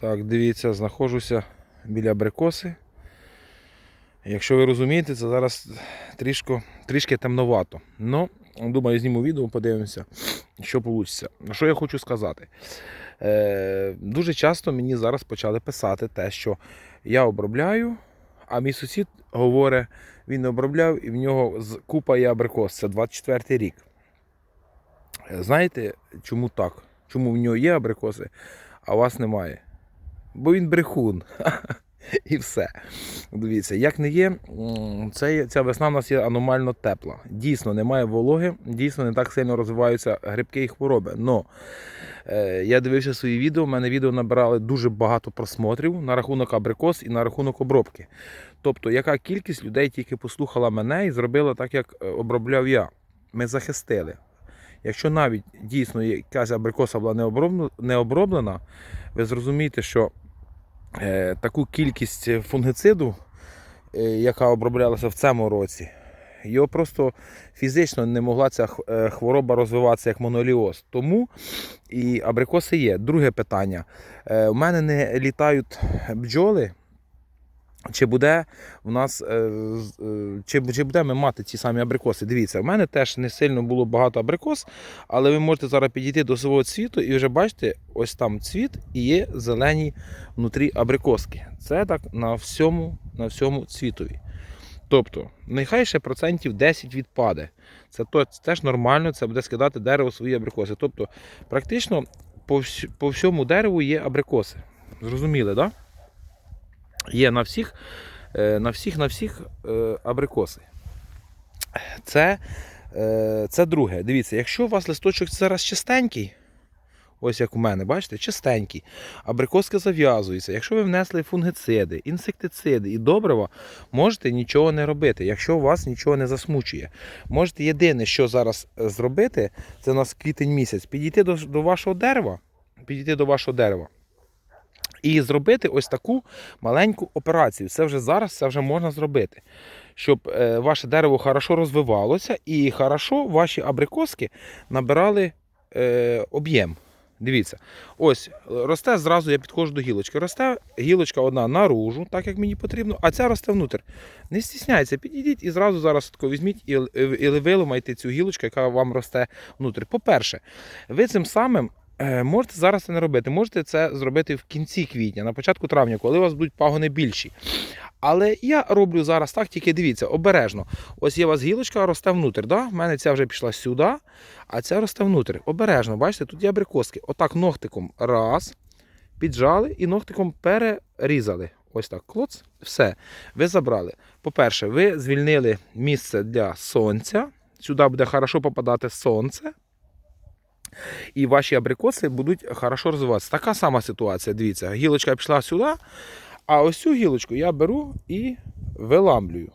Так, дивіться, знаходжуся біля абрикоси. Якщо ви розумієте, це зараз трішки, трішки темновато. Ну, думаю, зніму відео, подивимося, що вийде. Що я хочу сказати? Е, дуже часто мені зараз почали писати те, що я обробляю, а мій сусід говорить, він не обробляв і в нього купа є абрикос. Це 24 рік. Е, Знаєте, чому так? Чому в нього є абрикоси, а у вас немає? Бо він брехун. І все. Дивіться, як не є, це, ця весна в нас є аномально тепла. Дійсно, немає вологи, дійсно не так сильно розвиваються грибки і хвороби. Но е, я дивився свої відео, в мене відео набирали дуже багато просмотрів на рахунок абрикос і на рахунок обробки. Тобто, яка кількість людей тільки послухала мене і зробила так, як е, обробляв я. Ми захистили. Якщо навіть дійсно якась абрикоса була не оброблена, ви зрозумієте, що таку кількість фунгициду, е, яка оброблялася в цьому році, його просто фізично не могла ця е, хвороба розвиватися як моноліоз. Тому і абрикоси є. Друге питання. Е, У мене не літають бджоли. Чи буде в нас е, е, чи, чи будемо мати ці самі абрикоси? Дивіться, в мене теж не сильно було багато абрикос, але ви можете зараз підійти до свого цвіту і вже бачите, ось там цвіт і є зелені внутрі абрикоски. Це так на всьому, на всьому цвітові. Тобто, нехай ще процентів 10 відпаде. Це, теж нормально, це буде скидати дерево свої абрикоси. Тобто, практично по всьому дереву є абрикоси. Зрозуміли, так? Да? Є на всіх, е, на всіх, на всіх е, абрикоси. Це, е, це друге. Дивіться, якщо у вас листочок зараз чистенький, ось як у мене, бачите, чистенький, абрикоски зав'язуються. Якщо ви внесли фунгициди, інсектициди і добрива, можете нічого не робити, якщо у вас нічого не засмучує. Можете єдине, що зараз зробити, це у нас квітень місяць, підійти до, до вашого дерева, підійти до вашого дерева. І зробити ось таку маленьку операцію. Це вже зараз це вже можна зробити. Щоб е, ваше дерево хорошо розвивалося і хорошо ваші абрикоски набирали е, об'єм. Дивіться, ось росте зразу, я підходжу до гілочки. Росте гілочка одна наружу, так як мені потрібно, а ця росте внутрь. Не стісняйся, підійдіть і зразу зараз тако візьміть і, виломайте цю гілочку, яка вам росте внутрь. По-перше, ви цим самим Можете зараз це не робити. Можете це зробити в кінці квітня, на початку травня, коли у вас будуть пагони більші. Але я роблю зараз так, тільки дивіться, обережно. Ось є у вас гілочка, росте внутрь. Да? В мене ця вже пішла сюди, а ця росте внутрь. Обережно, бачите, тут є абрикоски. Отак ногтиком раз, піджали і ногтиком перерізали. Ось так, клоц, все. Ви забрали. По-перше, ви звільнили місце для сонця. Сюди буде хорошо попадати сонце і ваші абрикоси будуть хорошо розвиватися. Така сама ситуація. Дивіться, гілочка пішла сюди, а ось цю гілочку я беру і виламлюю.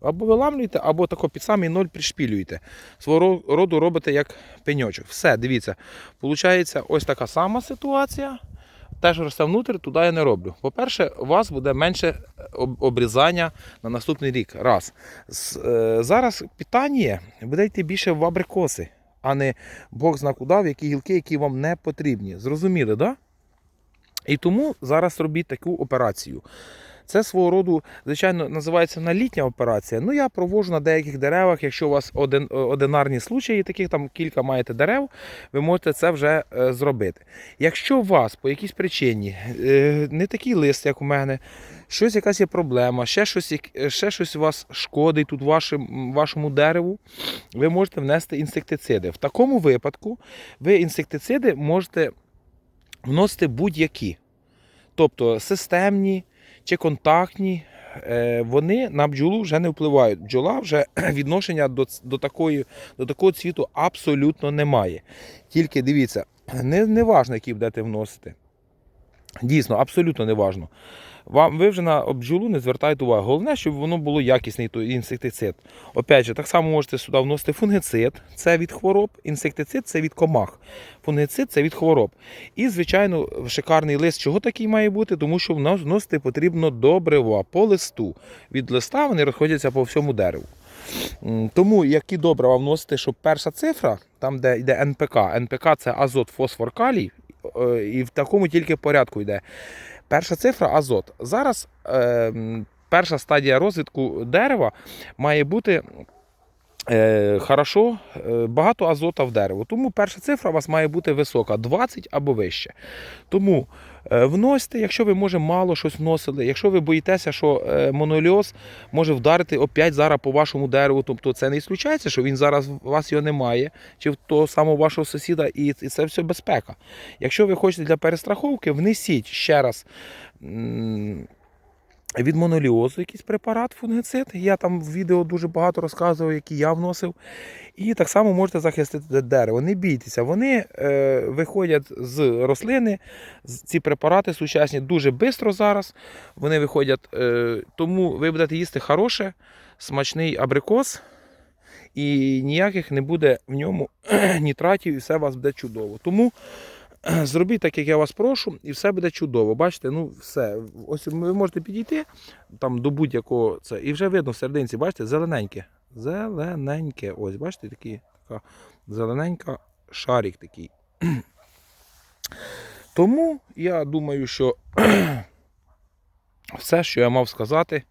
Або виламлюєте, або тако під самий ноль пришпілюєте. Свого роду робите як пеньочок. Все, дивіться. Получається, ось така сама ситуація. Теж росте внутрі, туди я не роблю. По-перше, у вас буде менше обрізання на наступний рік. Раз. Е, Зараз питання буде йти більше в абрикоси а не Бог зна куди, в які гілки, які вам не потрібні. Зрозуміли, так? Да? І тому зараз робіть таку операцію. Це свого роду, звичайно, називається налітня операція. Ну, я проводжу на деяких деревах, якщо у вас один, одинарні случаї, таких там кілька маєте дерев, ви можете це вже е, зробити. Якщо у вас по якійсь причині е, не такий лист, як у мене, щось якась є проблема, ще щось, ще щось у вас шкодить тут вашим, вашому дереву, ви можете внести інсектициди. В такому випадку ви інсектициди можете вносити будь-які. Тобто системні чи контактні, е, вони на бджолу вже не впливають. Бджола вже відношення до, до, такої, до такого цвіту абсолютно немає. Тільки дивіться, не, не важно, який будете вносити. Дійсно, абсолютно не важно. Вам ви вже на бджолу не звертаєте увагу. Головне, щоб воно було якісний той інсектицид. Опять же, так само можете сюди вносити фунгицид, це від хвороб, інсектицид це від комах. Фунгицид це від хвороб. І, звичайно, шикарний лист. Чого такий має бути? Тому що в нас вносити потрібно добрива по листу. Від листа вони розходяться по всьому дереву. Тому які добрива вносити, щоб перша цифра, там де йде НПК, НПК це азот, фосфор, калій, е, і в такому тільки порядку йде. Перша цифра азот. Зараз е, перша стадія розвитку дерева має бути. Е, хорошо, е, багато азота в дерево. Тому перша цифра у вас має бути висока 20 або вище. Тому е, вносьте, якщо ви може мало щось вносили, якщо ви боїтеся, що моноліоз може вдарити опять зараз по вашому дереву, тобто це не ісключається, що він зараз у вас його немає, чи в того самого вашого сусіда, і, це все безпека. Якщо ви хочете для перестраховки, внесіть ще раз. Від моноліозу якийсь препарат, фунгицид. Я там в відео дуже багато розказував, які я вносив. І так само можете захистити дерево. Не бійтеся, вони е, виходять з рослини. Ці препарати сучасні дуже швидко зараз. Вони виходять, е, тому ви будете їсти хороше, смачний абрикос. І ніяких не буде в ньому нітратів, і все у вас буде чудово. Тому зробіть так, як я вас прошу, і все буде чудово. Бачите, ну все. Ось ви можете підійти там до будь-якого це. І вже видно в серединці, бачите, зелененьке. Зелененьке. Ось, бачите, такі, така зелененька шарик такий. Тому я думаю, що все, що я мав сказати,